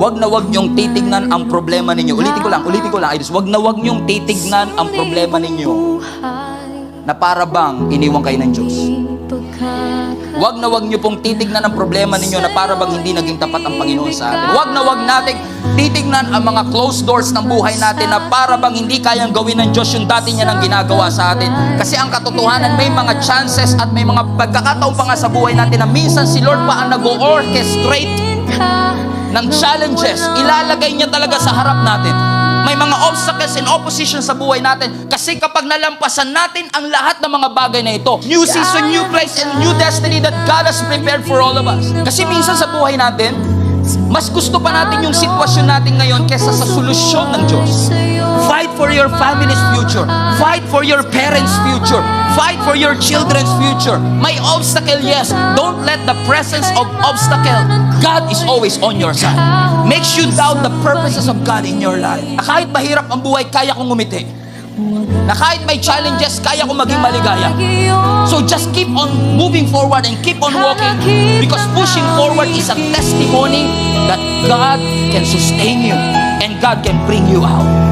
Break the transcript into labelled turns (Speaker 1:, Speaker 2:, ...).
Speaker 1: wag na wag niyong titignan ang problema ninyo. Ulitin ko lang, ulitin ko lang, idols. Wag na wag niyong titignan ang problema ninyo na para bang iniwan kayo ng Diyos. Wag na wag niyo pong titignan ang problema ninyo na para bang hindi naging tapat ang Panginoon sa atin. Wag na wag nating titignan ang mga closed doors ng buhay natin na para bang hindi kayang gawin ng Diyos yung dati niya nang ginagawa sa atin. Kasi ang katotohanan, may mga chances at may mga pagkakataon pa nga sa buhay natin na minsan si Lord pa ang nag-orchestrate ng challenges. Ilalagay niya talaga sa harap natin. May mga obstacles and opposition sa buhay natin. Kasi kapag nalampasan natin ang lahat ng mga bagay na ito, new season, new place, and new destiny that God has prepared for all of us. Kasi minsan sa buhay natin, mas gusto pa natin yung sitwasyon natin ngayon kesa sa solusyon ng Diyos. Fight for your family's future. Fight for your parents' future. Fight for your children's future. May obstacle, yes. Don't let the presence of obstacle. God is always on your side. Makes you doubt the purposes of God in your life. Na kahit mahirap ang buhay, kaya kong umiti. Na kahit may challenges, kaya kong maging maligaya. So just keep on moving forward and keep on walking because pushing forward is a testimony that God can sustain you and God can bring you out.